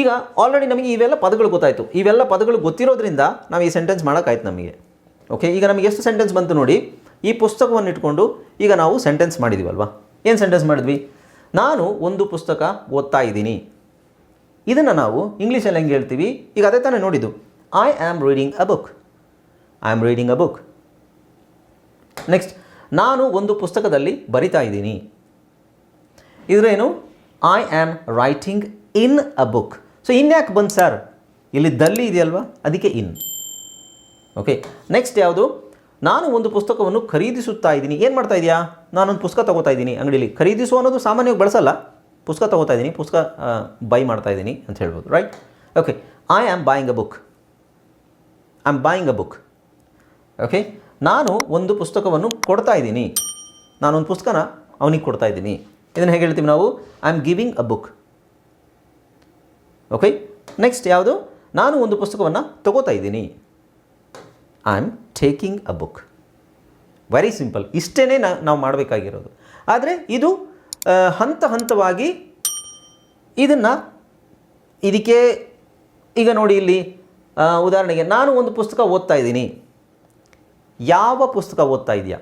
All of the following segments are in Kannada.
ಈಗ ಆಲ್ರೆಡಿ ನಮಗೆ ಇವೆಲ್ಲ ಪದಗಳು ಗೊತ್ತಾಯಿತು. ಇವೆಲ್ಲ ಪದಗಳು ಗೊತ್ತಿರೋದ್ರಿಂದ ನಾವು ಈ ಸೆಂಟೆನ್ಸ್ ಮಾಡೋಕ್ಕಾಯ್ತು ನಮಗೆ. ಓಕೆ ಈಗ ನಮಗೆ ಎಷ್ಟು ಸೆಂಟೆನ್ಸ್ ಬಂತು ನೋಡಿ. ಈ ಪುಸ್ತಕವನ್ನು ಇಟ್ಕೊಂಡು ಈಗ ನಾವು ಸೆಂಟೆನ್ಸ್ ಮಾಡಿದ್ದೀವಲ್ವಾ ಏನು ಸೆಂಟೆನ್ಸ್ ಮಾಡಿದ್ವಿ? ನಾನು ಒಂದು ಪುಸ್ತಕ ಓದ್ತಾ ಇದ್ದೀನಿ. ಇದನ್ನು ನಾವು ಇಂಗ್ಲೀಷಲ್ಲಿ ಹೆಂಗೆ ಹೇಳ್ತೀವಿ? ಈಗ ಅದೇ ತಾನೇ ನೋಡಿದ್ದು. I am reading a book I am reading a book next ನಾನು ಒಂದು ಪುಸ್ತಕದಲ್ಲಿ ಬರಿತಾ ಇದ್ದೀನಿ. ಇದರೇನು? I am writing in a book. So ಇನ್ಯಾಕೆ ಬಂದು ಸರ್? ಇಲ್ಲಿ ದಲ್ಲಿ ಇದೆಯಲ್ವಾ? ಅದಕ್ಕೆ ಇನ್. ಓಕೆ ನೆಕ್ಸ್ಟ್ ಯಾವುದು? ನಾನು ಒಂದು ಪುಸ್ತಕವನ್ನು ಖರೀದಿಸುತ್ತಾ ಇದ್ದೀನಿ. ಏನು ಮಾಡ್ತಾ ಇದೆಯಾ? ನಾನೊಂದು ಪುಸ್ತಕ ತಗೋತಾ ಇದ್ದೀನಿ ಅಂಗಡಿಯಲ್ಲಿ ಖರೀದಿಸು ಅನ್ನೋದು ಸಾಮಾನ್ಯವಾಗಿ ಬಳಸಲ್ಲ. ಪುಸ್ತಕ ತಗೋತಾ ಇದ್ದೀನಿ. ಪುಸ್ತಕ ಬೈ ಮಾಡ್ತಾ ಇದ್ದೀನಿ ಅಂತ ಹೇಳ್ಬೋದು right okay I am buying a book I am buying a book okay ನಾನು ಒಂದು ಪುಸ್ತಕವನ್ನು ಕೊಡ್ತಾ ಇದ್ದೀನಿ. ನಾನೊಂದು ಪುಸ್ತಕನ ಅವನಿಗೆ ಕೊಡ್ತಾ ಇದ್ದೀನಿ. ಇದನ್ನು ಹೇಗೆ ಹೇಳ್ತೀವಿ ನಾವು? I am giving a book okay next ಯಾವುದು? ನಾನು ಒಂದು ಪುಸ್ತಕವನ್ನು ತಗೋತಾ ಇದ್ದೀನಿ. I am taking a book very simple ಇಷ್ಟೇ ನಾವು ಮಾಡಬೇಕಾಗಿರೋದು. ಆದರೆ ಇದು ಹಂತ ಹಂತವಾಗಿ ಇದನ್ನು ಇದಕ್ಕೆ, ಈಗ ನೋಡಿ ಇಲ್ಲಿ ಉದಾಹರಣೆಗೆ ನಾನು ಒಂದು ಪುಸ್ತಕ ಓದ್ತಾ ಇದ್ದೀನಿ. ಯಾವ ಪುಸ್ತಕ ಓದ್ತಾ ಇದೆಯಾ?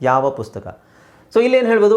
ಯಾವ ಪುಸ್ತಕ? ಸೊ ಇಲ್ಲೇನು ಹೇಳ್ಬೋದು?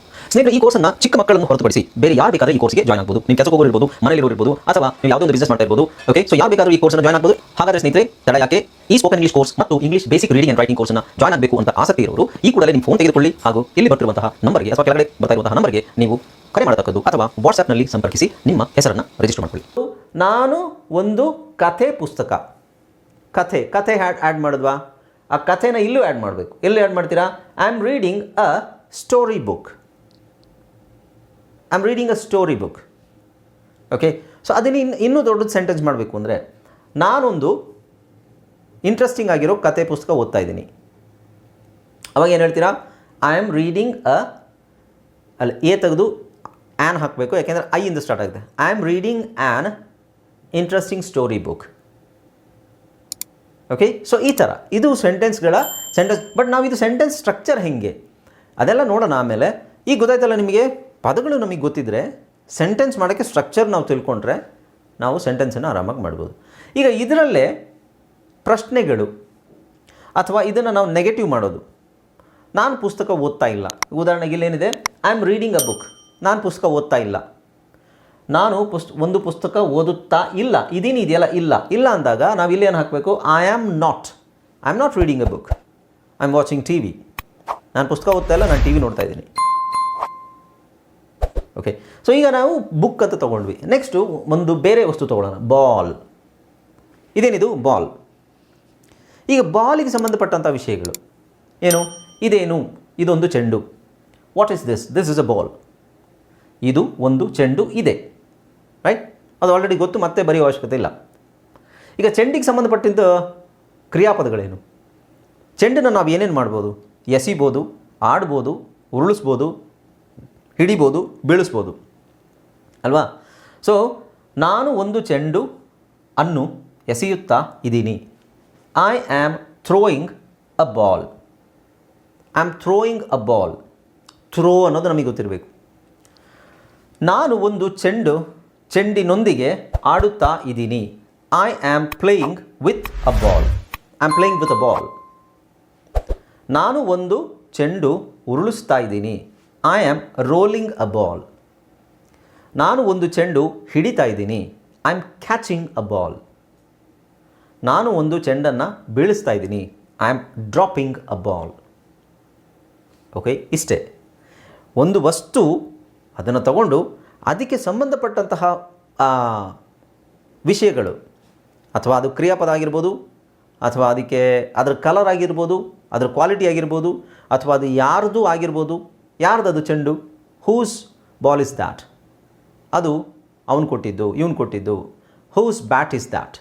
ಸ್ನೇಹಿತರೆ, ಈ ಕೋರ್ಸನ್ನ ಚಿಕ್ಕ ಮಕ್ಕಳನ್ನು ಹೊರತುಪಡಿಸಿ ಬೇರೆ ಯಾರು ಬೇಕಾದ್ರೆ ಈ ಕೋರ್ಸ್ಗೆ ಜಾಯ್ನ್ ಆಗಬಹುದು ನೀವು ಕೆಲಸಕ್ಕೆ ಹೋಗಿರ್ಬೋದು ಮನೆಯಲ್ಲಿ ಇರ್ಬೋದು, ಅಥವಾ ನೀವು ಯಾವುದೋ ಒಂದು ಬಿಸ್ನೆಸ್ ಮಾಡ್ತಾ ಇರ್ಬೋದು ಓಕೆ ಸೊ ಯಾರು ಬೇಕಾದ್ರೂ ಈ ಕೋರ್ಸ್ನ ಜಾಯ್ನ್ ಆಗಬಹುದು ಹಾಗಾದ್ರೆ ಸ್ನೇಹಿತರೆ, ತಡ ಯಾಕೆ? ಈ ಸ್ಪೋಕನ್ ಇಂಗ್ಲಿಷ್ ಕೋರ್ಸ್ ಮತ್ತು English basic reading and writing ಕೋರ್ಸ್ನ ಜಾಯ್ನ್ ಆಗಬೇಕು ಅಂತ ಆಸಕ್ತಿ ಇರೋರು, ಈ ಕೂಡಲೇ ನಿಮ್ಮ ಫೋನ್ ತೆಗೆದುಕೊಳ್ಳಿ ಹಾಗೂ ಇಲ್ಲಿ ಬರ್ತಿರುವಂತಹ ನಂಬರ್ಗೆ ಅಥವಾ ಕೆಳಗಡೆ ಬರ್ತಾ ಇರುವಂತಹ ನಂಬರ್ಗೆ ನೀವು ಕರೆ ಮಾಡತಕ್ಕದ್ದು ಅಥವಾ ವಾಟ್ಸ್ಆ್ಯಪ್ನಲ್ಲಿ ಸಂಪರ್ಕಿಸಿ ನಿಮ್ಮ ಹೆಸರನ್ನು ರಿಜಿಸ್ಟರ್ ಮಾಡಿಕೊಳ್ಳಿ. ನಾನು ಒಂದು ಕಥೆ ಪುಸ್ತಕ. ಕಥೆ ಕಥೆ ಹ್ಯಾಡ್ ಆ್ಯಡ್ ಮಾಡಿದ್ವಾ? ಆ ಕಥೆನ ಇಲ್ಲೂ ಆ್ಯಡ್ ಮಾಡಬೇಕು. ಎಲ್ಲಿ ಆ್ಯಡ್ ಮಾಡ್ತೀರಾ? I am reading a story book am reading a story book okay so ಅದನ್ನು ಇನ್ನು ಇನ್ನೂ ದೊಡ್ಡದು ಸೆಂಟೆನ್ಸ್ ಮಾಡಬೇಕು ಅಂದರೆ, ನಾನೊಂದು ಇಂಟ್ರೆಸ್ಟಿಂಗ್ ಆಗಿರೋ ಕತೆ ಪುಸ್ತಕ ಓದ್ತಾ ಇದ್ದೀನಿ. ಅವಾಗ ಏನು ಹೇಳ್ತೀರಾ? ಐ ಆಮ್ ರೀಡಿಂಗ್ ಅ ಅಲ್ಲಿ, ಎ ತೆಗೆದು ಆ್ಯನ್ ಹಾಕಬೇಕು, ಯಾಕೆಂದರೆ ಐ ಇಂದ ಸ್ಟಾರ್ಟ್ ಆಗುತ್ತೆ. I am reading an interesting story book okay so ಈ ಥರ ಇದು ಸೆಂಟೆನ್ಸ್ಗಳ ಸೆಂಟೆನ್ಸ್ ಬಟ್ ನಾವು ಇದು ಸೆಂಟೆನ್ಸ್ ಸ್ಟ್ರಕ್ಚರ್ ಹೇಗೆ? ಅದೆಲ್ಲ ನೋಡೋಣ ಆಮೇಲೆ. ಈಗ ಗೊತ್ತಾಯ್ತಲ್ಲ ನಿಮಗೆ? ಪದಗಳು ನಮಗೆ ಗೊತ್ತಿದ್ದರೆ ಸೆಂಟೆನ್ಸ್ ಮಾಡೋಕ್ಕೆ ಸ್ಟ್ರಕ್ಚರ್ ನಾವು ತಿಳ್ಕೊಂಡ್ರೆ ನಾವು ಸೆಂಟೆನ್ಸನ್ನು ಆರಾಮಾಗಿ ಮಾಡ್ಬೋದು. ಈಗ ಇದರಲ್ಲೇ ಪ್ರಶ್ನೆಗಳು ಅಥವಾ ಇದನ್ನು ನಾವು ನೆಗೆಟಿವ್ ಮಾಡೋದು. ನಾನು ಪುಸ್ತಕ ಓದ್ತಾ ಇಲ್ಲ. ಉದಾಹರಣೆಗೆ ಇಲ್ಲೇನಿದೆ? I am reading a book ನಾನು ಪುಸ್ತಕ ಓದ್ತಾ ಇಲ್ಲ. ನಾನು ಪುಸ್, ಒಂದು ಪುಸ್ತಕ ಓದುತ್ತಾ ಇಲ್ಲ. ಇದೀನಿ ಇದೆಯಲ್ಲ? ಇಲ್ಲ. ಇಲ್ಲ ಅಂದಾಗ ನಾವು ಇಲ್ಲೇನು ಹಾಕಬೇಕು? I am not I am not reading a book I am watching T V ನಾನು ಪುಸ್ತಕ ಓದ್ತಾ ಇಲ್ಲ, ನಾನು ಟಿ ವಿ ನೋಡ್ತಾ ಇದ್ದೀನಿ. ಓಕೆ ಸೊ ಈಗ ನಾವು ಬುಕ್ ಅಂತ ತೊಗೊಂಡ್ವಿ. ನೆಕ್ಸ್ಟು ಒಂದು ಬೇರೆ ವಸ್ತು ತೊಗೊಳ್ಳೋಣ. ಬಾಲ್ ಇದೇನಿದು? ಬಾಲ್ ಈಗ ಬಾಲಿಗೆ ಸಂಬಂಧಪಟ್ಟಂಥ ವಿಷಯಗಳು. ಏನು? ಇದೇನು? ಇದೊಂದು ಚೆಂಡು. What is this this is a ball ಇದು ಒಂದು ಚೆಂಡು ಇದೆ. ರೈಟ್ ಅದು ಆಲ್ರೆಡಿ ಗೊತ್ತು, ಮತ್ತೆ ಬರೆಯೋ ಅವಶ್ಯಕತೆ ಇಲ್ಲ. ಈಗ ಚೆಂಡಿಗೆ ಸಂಬಂಧಪಟ್ಟಂಥ ಕ್ರಿಯಾಪದಗಳೇನು? ಚೆಂಡನ್ನು ನಾವು ಏನೇನು ಮಾಡ್ಬೋದು? ಎಸಿಬೋದು, ಆಡ್ಬೋದು, ಉರುಳಿಸ್ಬೋದು ಹಿಡಿಬೋದು, ಬೀಳಿಸ್ಬೋದು. ಅಲ್ವಾ? ಸೊ ನಾನು ಒಂದು ಚೆಂಡು ಅನ್ನು ಎಸೆಯುತ್ತಾ ಇದ್ದೀನಿ. I am throwing a ball I am throwing a ball throw ಅನ್ನೋದು ನಮಗೆ ಗೊತ್ತಿರಬೇಕು. ನಾನು ಒಂದು ಚೆಂಡು ಚೆಂಡಿನೊಂದಿಗೆ ಆಡುತ್ತಾ ಇದ್ದೀನಿ. I am playing with a ball I am playing with a ball ನಾನು ಒಂದು ಚೆಂಡು ಉರುಳಿಸ್ತಾ ಇದ್ದೀನಿ. I am rolling a ball ನಾನು ಒಂದು ಚೆಂಡು ಹಿಡಿತಾ ಇದ್ದೀನಿ. I am catching a ball ನಾನು ಒಂದು ಚೆಂಡನ್ನು ಬೀಳಿಸ್ತಾ ಇದ್ದೀನಿ. I am dropping a ball okay ಇಷ್ಟೇ. ಒಂದು ವಸ್ತು ಅದನ್ನು ತಗೊಂಡು ಅದಕ್ಕೆ ಸಂಬಂಧಪಟ್ಟಂತಹ ವಿಷಯಗಳು. ಅಥವಾ ಅದು ಕ್ರಿಯಾಪದ ಆಗಿರ್ಬೋದು, ಅಥವಾ ಅದಕ್ಕೆ, ಅದರ ಕಲರ್ ಆಗಿರ್ಬೋದು, ಅದರ ಕ್ವಾಲಿಟಿ ಆಗಿರ್ಬೋದು, ಅಥವಾ ಅದು ಯಾರ್ದು ಆಗಿರ್ಬೋದು ಯಾರ್ದದು ಚೆಂಡು? ಹೂಸ್ ಬಾಲ್ ಇಸ್ ದ್ಯಾಟ್ ಅದು ಅವನು ಕೊಟ್ಟಿದ್ದು, ಇವನು ಕೊಟ್ಟಿದ್ದು. Whose bat is that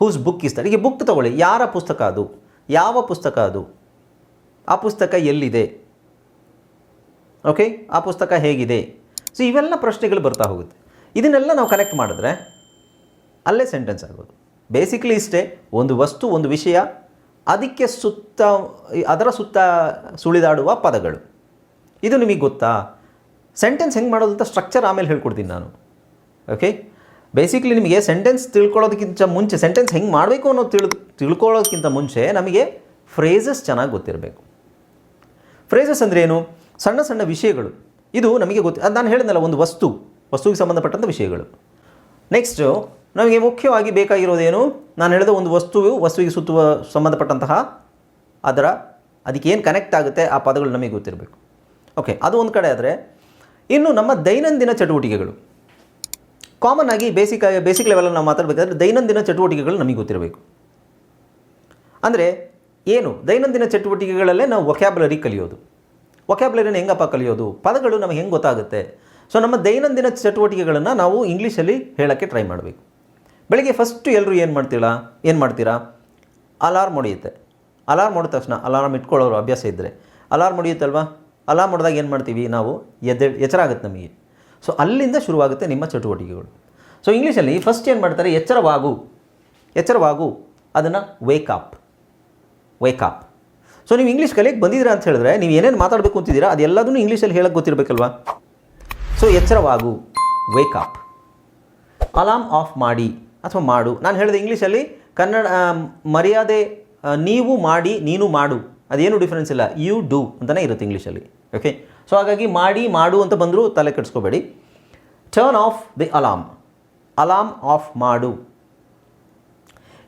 whose book is that ಈಗ ಬುಕ್ ತಗೊಳ್ಳಿ. ಯಾರ ಪುಸ್ತಕ ಅದು? ಯಾವ ಪುಸ್ತಕ ಅದು? ಆ ಪುಸ್ತಕ ಎಲ್ಲಿದೆ? ಓಕೆ ಆ ಪುಸ್ತಕ ಹೇಗಿದೆ? ಸೊ ಇವೆಲ್ಲ ಪ್ರಶ್ನೆಗಳು ಬರ್ತಾ ಹೋಗುತ್ತೆ. ಇದನ್ನೆಲ್ಲ ನಾವು ಕನೆಕ್ಟ್ ಮಾಡಿದ್ರೆ ಅಲ್ಲೇ ಸೆಂಟೆನ್ಸ್ ಆಗೋದು. ಬೇಸಿಕ್ಲಿ ಇಷ್ಟೇ, ಒಂದು ವಸ್ತು, ಒಂದು ವಿಷಯ, ಅದಕ್ಕೆ ಸುತ್ತ, ಅದರ ಸುತ್ತ ಸುಳಿದಾಡುವ ಪದಗಳು. ಇದು ನಿಮಗೆ ಗೊತ್ತಾ? ಸೆಂಟೆನ್ಸ್ ಹೆಂಗೆ ಮಾಡೋದು ಅಂತ ಸ್ಟ್ರಕ್ಚರ್ ಆಮೇಲೆ ಹೇಳ್ಕೊಡ್ತೀನಿ ನಾನು. ಓಕೆ ಬೇಸಿಕ್ಲಿ ನಿಮಗೆ ಸೆಂಟೆನ್ಸ್ ತಿಳ್ಕೊಳ್ಳೋದಕ್ಕಿಂತ ಮುಂಚೆ ಸೆಂಟೆನ್ಸ್ ಹೆಂಗೆ ಮಾಡಬೇಕು ಅನ್ನೋದು ತಿಳ್ ತಿಳ್ಕೊಳ್ಳೋದಕ್ಕಿಂತ ಮುಂಚೆ ನಮಗೆ ಫ್ರೇಸಸ್ ಚೆನ್ನಾಗಿ ಗೊತ್ತಿರಬೇಕು. ಫ್ರೇಸಸ್ ಅಂದರೆ ಏನು? ಸಣ್ಣ ಸಣ್ಣ ವಿಷಯಗಳು. ಇದು ನಮಗೆ ಗೊತ್ತು ನಾನು ಹೇಳಿದ್ನಲ್ಲ, ಒಂದು ವಸ್ತು, ವಸ್ತುವಿಗೆ ಸಂಬಂಧಪಟ್ಟಂಥ ವಿಷಯಗಳು. ನೆಕ್ಸ್ಟು ನಮಗೆ ಮುಖ್ಯವಾಗಿ ಬೇಕಾಗಿರೋದೇನು? ನಾನು ಹೇಳಿದ ಒಂದು ವಸ್ತುವು, ವಸ್ತುವಿಗೆ ಸುತ್ತುವ, ಸಂಬಂಧಪಟ್ಟಂತಹ ಅದರ, ಅದಕ್ಕೆ ಏನು ಕನೆಕ್ಟ್ ಆಗುತ್ತೆ ಆ ಪದಗಳು ನಮಗೆ ಗೊತ್ತಿರಬೇಕು. ಓಕೆ ಅದು ಒಂದು ಕಡೆ ಆದರೆ ಇನ್ನು ನಮ್ಮ ದೈನಂದಿನ ಚಟುವಟಿಕೆಗಳು. ಕಾಮನ್ ಆಗಿ ಬೇಸಿಕ್ ಬೇಸಿಕ್ ಲೆವೆಲಲ್ಲಿ ನಾವು ಮಾತಾಡಬೇಕಾದ್ರೆ ದೈನಂದಿನ ಚಟುವಟಿಕೆಗಳು ನಮಗೆ ಗೊತ್ತಿರಬೇಕು. ಅಂದರೆ ಏನು? ದೈನಂದಿನ ಚಟುವಟಿಕೆಗಳಲ್ಲೇ ನಾವು ವೊಕ್ಯಾಬ್ಲರಿ ಕಲಿಯೋದು. ವೊಕ್ಯಾಬ್ಲರಿನ ಹೆಂಗಪ್ಪ ಕಲಿಯೋದು? ಪದಗಳು ನಮಗೆ ಹೆಂಗೆ ಗೊತ್ತಾಗುತ್ತೆ? ಸೊ ನಮ್ಮ ದೈನಂದಿನ ಚಟುವಟಿಕೆಗಳನ್ನು ನಾವು ಇಂಗ್ಲೀಷಲ್ಲಿ ಹೇಳೋಕ್ಕೆ ಟ್ರೈ ಮಾಡಬೇಕು. ಬೆಳಿಗ್ಗೆ ಫಸ್ಟು ಎಲ್ಲರೂ ಏನು ಮಾಡ್ತೀರಾ? ಏನು ಮಾಡ್ತೀರಾ? ಅಲಾರ್ಮ್ ಹೊಡೆಯುತ್ತೆ. ಅಲಾರ್ಮ್ ಹೊಡೆದ ತಕ್ಷಣ ಅಲಾರ್ಮ್ ಇಟ್ಕೊಳ್ಳೋರು ಅಭ್ಯಾಸ ಇದ್ದರೆ ಅಲಾರ್ಮ್ ಹೊಡೆಯುತ್ತಲ್ವಾ? ಅಲಾರ್ಮ್ ಮಾಡಿದಾಗ ಏನು ಮಾಡ್ತೀವಿ ನಾವು? ಎದ್ದೆ, ಎಚ್ಚರ ಆಗುತ್ತೆ ನಮಗೆ. ಸೊ ಅಲ್ಲಿಂದ ಶುರುವಾಗುತ್ತೆ ನಿಮ್ಮ ಚಟುವಟಿಕೆಗಳು. ಸೊ ಇಂಗ್ಲೀಷಲ್ಲಿ ಫಸ್ಟ್ ಏನು ಮಾಡ್ತಾರೆ? ಎಚ್ಚರವಾಗು. ಎಚ್ಚರವಾಗು. ಅದನ್ನು wake up wake up so ನೀವು ಇಂಗ್ಲೀಷ್ ಕಲಿಯಕ್ಕೆ ಬಂದಿದ್ದೀರಾ ಅಂತ ಹೇಳಿದ್ರೆ, ನೀವು ಏನೇನು ಮಾತಾಡಬೇಕು ಅಂತಿದ್ದೀರಾ ಅದೆಲ್ಲದನ್ನು ಇಂಗ್ಲೀಷಲ್ಲಿ ಹೇಳಕ್ಕೆ ಗೊತ್ತಿರಬೇಕಲ್ವಾ? ಸೊ ಎಚ್ಚರವಾಗು. ವೇಕಪ್ ಅಲಾರ್ಮ್ ಆಫ್ ಮಾಡಿ ಅಥವಾ ಮಾಡು. ನಾನು ಹೇಳಿದೆ ಇಂಗ್ಲೀಷಲ್ಲಿ ಕನ್ನಡ ಮರ್ಯಾದೆ ನೀವು ಮಾಡಿ, ನೀನು ಮಾಡು. ಅದೇನು ಡಿಫ್ರೆನ್ಸ್ ಇಲ್ಲ. ಯು ಡೂ ಅಂತಲೇ ಇರುತ್ತೆ ಇಂಗ್ಲೀಷಲ್ಲಿ ಓಕೆ ಸೊ ಹಾಗಾಗಿ ಮಾಡಿ, ಮಾಡು ಅಂತ ಬಂದರೂ ತಲೆ ಕೆಡಿಸ್ಕೋಬೇಡಿ. Turn off the alarm alarm off ಮಾಡು.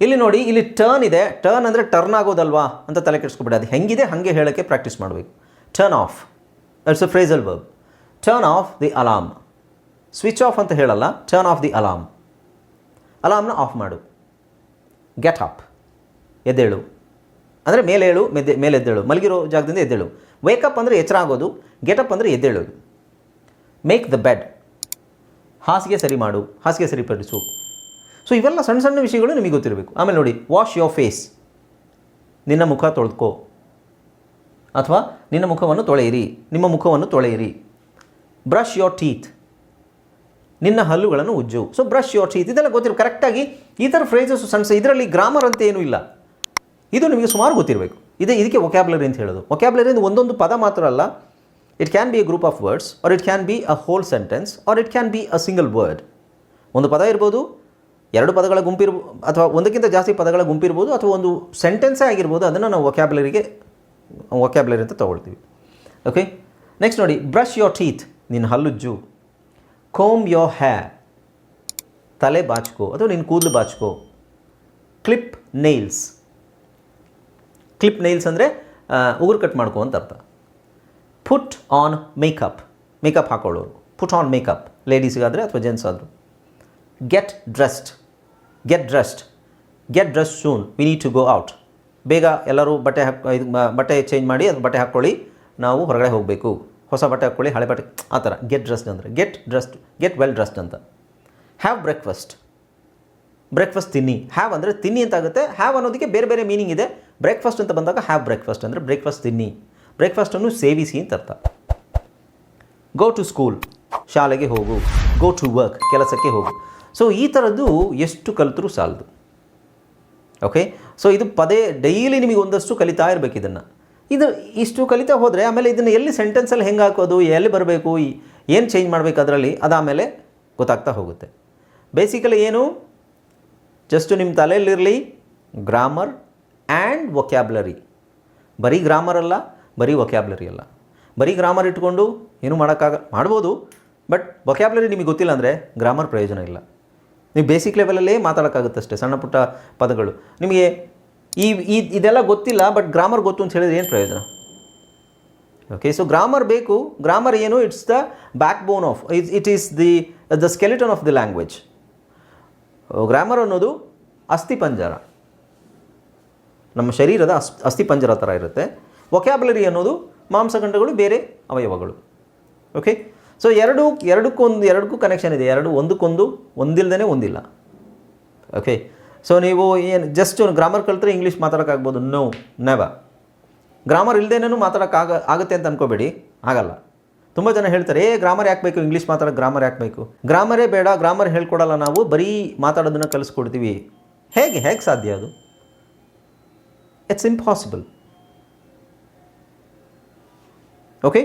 ಇಲ್ಲಿ ನೋಡಿ, ಇಲ್ಲಿ ಟರ್ನ್ ಇದೆ. ಟರ್ನ್ ಅಂದರೆ ಟರ್ನ್ ಆಗೋದಲ್ವಾ ಅಂತ ತಲೆ ಕೆಡಿಸ್ಕೋಬೇಡಿ. ಅದು ಹೆಂಗಿದೆ, ಹಾಗೆ ಹೇಳೋಕ್ಕೆ ಪ್ರಾಕ್ಟೀಸ್ ಮಾಡಬೇಕು. Turn off it's a phrasal verb turn off the alarm switch off ಅಂತ ಹೇಳಲ್ಲ. ಟರ್ನ್ ಆಫ್ ದಿ ಅಲಾರ್ಮ್ ಅಲಾರ್ಮ್ನ ಆಫ್ ಮಾಡು. ಗೆಟ್ ಅಪ್ ಎದ್ದೇಳು. ಅಂದರೆ ಮೇಲೇಳು ಮೆದ್ದೆ ಮೇಲೆ ಎದ್ದೇಳು. ಮಲಗಿರೋ ಜಾಗದಿಂದ ಎದ್ದೇಳು. ವೇಕಪ್ ಅಂದರೆ ಎಚ್ಚರ ಆಗೋದು ಗೆಟಪ್ ಅಂದರೆ ಎದ್ದೇಳೋದು. ಮೇಕ್ ದ ಬೆಡ್ ಹಾಸಿಗೆ ಸರಿ ಮಾಡು, ಹಾಸಿಗೆ ಸರಿಪಡಿಸು. ಸೊ ಇವೆಲ್ಲ ಸಣ್ಣ ಸಣ್ಣ ವಿಷಯಗಳು ನಿಮಗೆ ಗೊತ್ತಿರಬೇಕು. ಆಮೇಲೆ ನೋಡಿ ವಾಶ್ ಯೋರ್ ಫೇಸ್ ನಿನ್ನ ಮುಖ ತೊಳೆದ್ಕೋ. ಅಥವಾ ನಿನ್ನ ಮುಖವನ್ನು ತೊಳೆಯಿರಿ, ನಿಮ್ಮ ಮುಖವನ್ನು ತೊಳೆಯಿರಿ. ಬ್ರಷ್ ಯೋರ್ ಟೀತ್ ನಿನ್ನ ಹಲ್ಲುಗಳನ್ನು ಉಜ್ಜು. ಸೊ ಬ್ರಷ್ ಯೋರ್ ಟೀತ್ ಇದೆಲ್ಲ ಗೊತ್ತಿರೋ ಕರೆಕ್ಟಾಗಿ ಈ ಥರ ಫ್ರೇಸಸ್ ಸಣ್ಣ ಇದರಲ್ಲಿ ಗ್ರಾಮರ್ ಅಂತ ಏನೂ ಇಲ್ಲ. ಇದು ನಿಮಗೆ ಸುಮಾರು ಗೊತ್ತಿರಬೇಕು. ಇದೇ, ಇದಕ್ಕೆ ವೊಕ್ಯಾಬ್ಲರಿ ಅಂತ ಹೇಳೋದು. ವೊಕ್ಯಾಬ್ಲರಿ ಅಂದರೆ ಒಂದೊಂದು ಪದ ಮಾತ್ರ ಅಲ್ಲ. It can be a group of words or it can be a whole sentence or it can be a single word ಒಂದು ಪದ ಇರ್ಬೋದು, ಎರಡು ಪದಗಳ ಗುಂಪಿರ್ಬೋ, ಅಥವಾ ಒಂದಕ್ಕಿಂತ ಜಾಸ್ತಿ ಪದಗಳ ಗುಂಪಿರ್ಬೋದು, ಅಥವಾ ಒಂದು ಸೆಂಟೆನ್ಸೇ ಆಗಿರ್ಬೋದು, ಅದನ್ನು ನಾವು ವೊಕ್ಯಾಬ್ಲರಿಗೆ ವೊಕ್ಯಾಬ್ಲರಿ ಅಂತ ತೊಗೊಳ್ತೀವಿ. ಓಕೆ ನೆಕ್ಸ್ಟ್ ನೋಡಿ ಬ್ರಷ್ ಯೋರ್ ಟೀತ್ ನಿನ್ನ ಹಲ್ಲುಜ್ಜು. ಕೋಮ್ ಯೋರ್ ಹ್ಯಾರ್ ತಲೆ ಬಾಚ್ಕೋ, ಅಥವಾ ನಿನ್ನ ಕೂದಲು ಬಾಚ್ಕೋ. ಕ್ಲಿಪ್ ನೈಲ್ಸ್ ಕ್ಲಿಪ್ ನೈಲ್ಸ್ ಅಂದರೆ ಉಗುರು ಕಟ್ ಮಾಡ್ಕೋ ಅಂತ ಅರ್ಥ. ಪುಟ್ ಆನ್ ಮೇಕಪ್ ಮೇಕಪ್ ಹಾಕೊಳ್ಳೋರು. ಪುಟ್ ಆನ್ ಮೇಕಪ್ ಲೇಡೀಸ್ಗಾದರೆ ಅಥವಾ ಜೆಂಟ್ಸ್ ಆದರೂ get dressed get dressed get dress soon we need to go out ಬೇಗ ಎಲ್ಲರೂ ಬಟ್ಟೆ ಹಾಕ್, ಇದು ಬಟ್ಟೆ ಚೇಂಜ್ ಮಾಡಿ ಅದು ಬಟ್ಟೆ ಹಾಕ್ಕೊಳ್ಳಿ ನಾವು ಹೊರಗಡೆ ಹೋಗಬೇಕು. ಹೊಸ ಬಟ್ಟೆ ಹಾಕ್ಕೊಳ್ಳಿ ಹಳೆ ಬಟ್ಟೆ, ಆ ಥರ. ಗೆಟ್ ಡ್ರೆಸ್ಡ್ ಅಂದರೆ. Get dressed get well dressed ಅಂತ. ಹ್ಯಾವ್ ಬ್ರೇಕ್ಫಾಸ್ಟ್ ಬ್ರೇಕ್ಫಾಸ್ಟ್ ತಿನ್ನಿ. ಹ್ಯಾವ್ ಅಂದರೆ ತಿನ್ನಿ ಅಂತ ಆಗುತ್ತೆ. ಹ್ಯಾವ್ ಅನ್ನೋದಕ್ಕೆ ಬೇರೆ ಬೇರೆ ಮೀನಿಂಗ್ ಇದೆ. ಬ್ರೇಕ್ಫಾಸ್ಟ್ ಅಂತ ಬಂದಾಗ ಹ್ಯಾವ್ ಬ್ರೇಕ್ಫಾಸ್ಟ್ ಅಂದರೆ ಬ್ರೇಕ್ಫಾಸ್ಟ್ ತಿನ್ನಿ. ಬ್ರೇಕ್ಫಾಸ್ಟನ್ನು ಸೇವಿಸಿ ಅಂತ ಅರ್ಥ. ಗೋ ಟು ಸ್ಕೂಲ್ ಶಾಲೆಗೆ ಹೋಗು. ಗೋ ಟು ವರ್ಕ್ ಕೆಲಸಕ್ಕೆ ಹೋಗು. ಸೊ ಈ ಥರದ್ದು ಎಷ್ಟು ಕಲಿತರೂ ಸಾಲದು. ಓಕೆ ಸೊ ಇದು ಪದೇ ಡೈಲಿ ನಿಮಗೆ ಒಂದಷ್ಟು ಕಲಿತಾ ಇರಬೇಕು ಇದನ್ನು. ಇದು ಇಷ್ಟು ಕಲಿತಾ ಹೋದರೆ ಆಮೇಲೆ ಇದನ್ನು ಎಲ್ಲಿ ಸೆಂಟೆನ್ಸಲ್ಲಿ ಹೆಂಗೆ ಹಾಕೋದು, ಎಲ್ಲಿ ಬರಬೇಕು ಏನು ಚೇಂಜ್ ಮಾಡಬೇಕು ಅದರಲ್ಲಿ ಅದಾದಮೇಲೆ ಗೊತ್ತಾಗ್ತಾ ಹೋಗುತ್ತೆ. ಬೇಸಿಕಲಿ ಏನು? ಜಸ್ಟ್ ನಿಮ್ಮ ತಲೆಯಲ್ಲಿರಲಿ ಗ್ರಾಮರ್ ಆ್ಯಂಡ್ ವೊಕ್ಯಾಬ್ಲರಿ ಬರೀ ಗ್ರಾಮರ್ ಅಲ್ಲ, ಬರೀ ವೊಕ್ಯಾಬ್ಲರಿ ಅಲ್ಲ. ಬರೀ ಗ್ರಾಮರ್ ಇಟ್ಕೊಂಡು ಏನೂ ಮಾಡೋಕ್ಕಾಗ, ಮಾಡ್ಬೋದು ಬಟ್ ವೊಕ್ಯಾಬ್ಲರಿ ನಿಮಗೆ ಗೊತ್ತಿಲ್ಲ ಅಂದರೆ ಗ್ರಾಮರ್ ಪ್ರಯೋಜನ ಇಲ್ಲ. ನೀವು ಬೇಸಿಕ್ ಲೆವೆಲಲ್ಲೇ ಮಾತಾಡೋಕ್ಕಾಗುತ್ತಷ್ಟೇ ಸಣ್ಣ ಪುಟ್ಟ ಪದಗಳು. ನಿಮಗೆ ಈ ಇದೆಲ್ಲ ಗೊತ್ತಿಲ್ಲ ಬಟ್ ಗ್ರಾಮರ್ ಗೊತ್ತು ಅಂತ ಹೇಳಿದ್ರೆ ಏನು ಪ್ರಯೋಜನ? ಓಕೆ ಸೊ ಗ್ರಾಮರ್ ಬೇಕು ಗ್ರಾಮರ್ ಏನು it's the backbone of it is the the skeleton of the language grammar ಅನ್ನೋದು ಅಸ್ಥಿಪಂಜರ ನಮ್ಮ ಶರೀರದ ಅಸ್ ಅಸ್ಥಿಪಂಜರ ಥರ ಇರುತ್ತೆ. ವೊಕ್ಯಾಬುಲರಿ ಅನ್ನೋದು ಮಾಂಸಖಂಡಗಳು ಬೇರೆ ಅವಯವಗಳು. ಓಕೆ ಸೊ ಎರಡು, ಎರಡಕ್ಕೊಂದು, ಎರಡಕ್ಕೂ ಕನೆಕ್ಷನ್ ಇದೆ. ಎರಡು ಒಂದಕ್ಕೊಂದು ಒಂದಿಲ್ಲದೇ ಒಂದಿಲ್ಲ. ಓಕೆ ಸೊ ನೀವು ಏನು ಜಸ್ಟ್ ಗ್ರಾಮರ್ ಕಲಿತ್ರೆ ಇಂಗ್ಲೀಷ್ ಮಾತಾಡೋಕ್ಕಾಗ್ಬೋದು? ನೋ ನೆವ ಗ್ರಾಮರ್ ಇಲ್ಲದೇನೂ ಮಾತಾಡೋಕ್ಕಾಗ ಆಗುತ್ತೆ ಅಂತ ಅನ್ಕೋಬೇಡಿ. ಆಗಲ್ಲ ತುಂಬ ಜನ ಹೇಳ್ತಾರೆ, ಏ ಗ್ರಾಮರ್ ಯಾಕೆ ಬೇಕು? ಇಂಗ್ಲೀಷ್ ಮಾತಾಡೋಕೆ ಗ್ರಾಮರ್ ಯಾಕೆ ಬೇಕು? ಗ್ರಾಮರೇ ಬೇಡ ಗ್ರಾಮರ್ ಹೇಳ್ಕೊಡಲ್ಲ ನಾವು, ಬರೀ ಮಾತಾಡೋದನ್ನು ಕಲಿಸ್ಕೊಡ್ತೀವಿ. ಹೇಗೆ ಹೇಗೆ ಸಾಧ್ಯ ಅದು? It's impossible okay